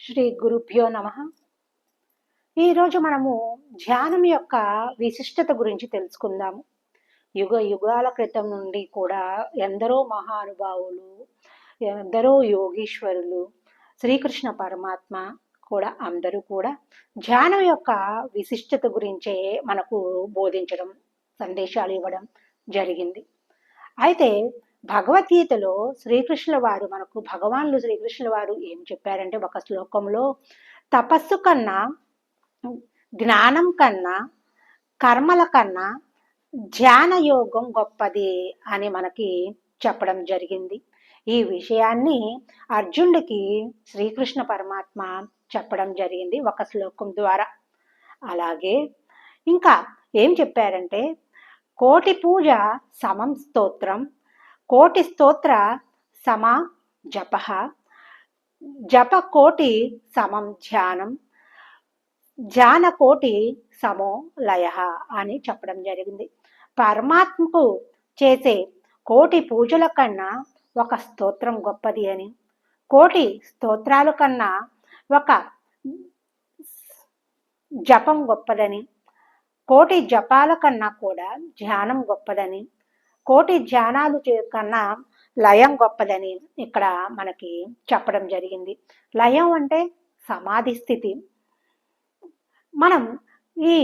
శ్రీ గురుభ్యో నమ. ఈరోజు మనము ధ్యానం యొక్క విశిష్టత గురించి తెలుసుకుందాము. యుగ యుగాల క్రితం నుండి కూడా ఎందరో మహానుభావులు ఎందరో యోగీశ్వరులు శ్రీకృష్ణ పరమాత్మ కూడా అందరూ కూడా ధ్యానం యొక్క విశిష్టత గురించే మనకు బోధించడం సందేశాలు ఇవ్వడం జరిగింది. అయితే భగవద్గీతలో శ్రీకృష్ణుల వారు మనకు భగవాన్లు శ్రీకృష్ణుల వారు ఏం చెప్పారంటే ఒక శ్లోకంలో తపస్సు కన్నా జ్ఞానం కన్నా కర్మల కన్నా ధ్యాన యోగం గొప్పది అని మనకి చెప్పడం జరిగింది. ఈ విషయాన్ని అర్జునుడికి శ్రీకృష్ణ పరమాత్మ చెప్పడం జరిగింది ఒక శ్లోకం ద్వారా. అలాగే ఇంకా ఏం చెప్పారంటే కోటి పూజ సమం స్తోత్రం కోటి స్తోత్ర సమ జప. జప కోటి సమం ధ్యానం. ధ్యాన కోటి సమో లయ అని చెప్పడం జరిగింది. పరమాత్మకు చేసే కోటి పూజల కన్నా ఒక స్తోత్రం గొప్పది అని. కోటి స్తోత్రాల కన్నా ఒక జపం గొప్పదని. కోటి జపాల కన్నా కూడా ధ్యానం గొప్పదని. కోటి ధ్యానాలు కన్నా లయం గొప్పదని ఇక్కడ మనకి చెప్పడం జరిగింది. లయం అంటే సమాధి స్థితి. మనం ఈ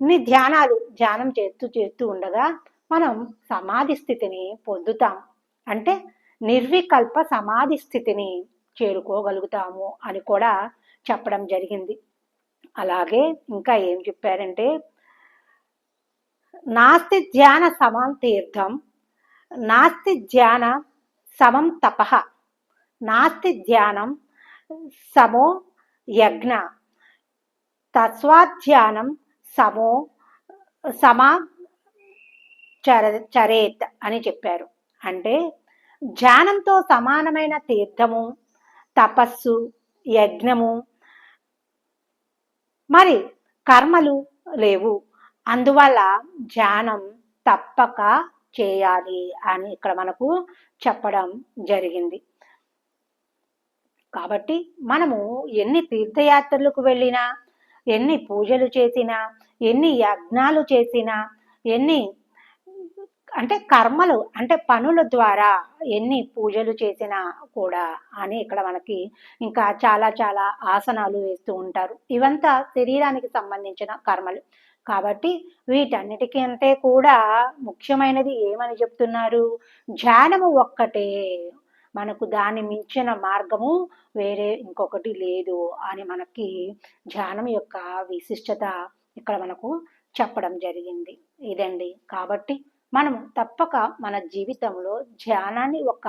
ఇన్ని ధ్యానాలు ధ్యానం చేస్తూ చేస్తూ ఉండగా మనం సమాధి స్థితిని పొందుతాం. అంటే నిర్వికల్ప సమాధి స్థితిని చేరుకోగలుగుతాము అని కూడా చెప్పడం జరిగింది. అలాగే ఇంకా ఏం చెప్పారంటే నాస్తి ధ్యాన సమాన్ తీర్థం నాస్తి ధ్యాన సమం తప. నాస్తి ధ్యానం సమో యజ్ఞ. తస్వాధ్యానం సమో సమా చర చరేత్ అని చెప్పారు. అంటే ధ్యానంతో సమానమైన తీర్థము తపస్సు యజ్ఞము. మరి కర్మలు లేవు. అందువల్ల ధ్యానం తప్పక చేయాలి అని ఇక్కడ మనకు చెప్పడం జరిగింది. కాబట్టి మనము ఎన్ని తీర్థయాత్రలకు వెళ్ళినా ఎన్ని పూజలు చేసినా ఎన్ని యజ్ఞాలు చేసినా ఎన్ని అంటే కర్మలు అంటే పనుల ద్వారా ఎన్ని పూజలు చేసినా కూడా అని ఇక్కడ మనకి ఇంకా చాలా చాలా ఆసనాలు వేస్తూ ఉంటారు. ఇవంతా శరీరానికి సంబంధించిన కర్మలు. కాబట్టి వీటన్నిటికంటే కూడా ముఖ్యమైనది ఏమని చెప్తున్నారు? ధ్యానము ఒక్కటే. మనకు దాన్ని మించిన మార్గము వేరే ఇంకొకటి లేదు అని మనకి ధ్యానం యొక్క విశిష్టత ఇక్కడ మనకు చెప్పడం జరిగింది. ఇదండి. కాబట్టి మనం తప్పక మన జీవితంలో ధ్యానాన్ని ఒక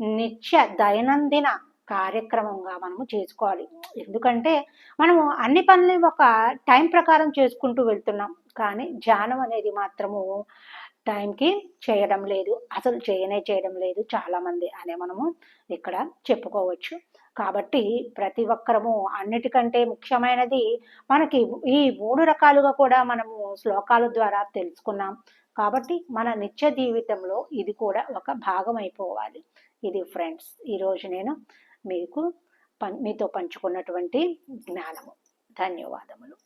నిత్య దైనందిన కార్యక్రమంగా మనము చేసుకోవాలి. ఎందుకంటే మనము అన్ని పనులు ఒక టైం ప్రకారం చేసుకుంటూ వెళ్తున్నాం. కానీ ధ్యానం అనేది మాత్రము టైంకి చేయడం లేదు. అసలు చేయనే చేయడం లేదు చాలామంది అనే మనము ఇక్కడ చెప్పుకోవచ్చు. కాబట్టి ప్రతి ఒక్కరము అన్నిటికంటే ముఖ్యమైనది మనకి ఈ మూడు రకాలుగా కూడా మనము శ్లోకాల ద్వారా తెలుసుకున్నాం. కాబట్టి మన నిత్య జీవితంలో ఇది కూడా ఒక భాగం అయిపోవాలి ఇది ఫ్రెండ్స్ ఈరోజు నేను మీకు మీతో పంచుకున్నటువంటి జ్ఞానము. ధన్యవాదములు.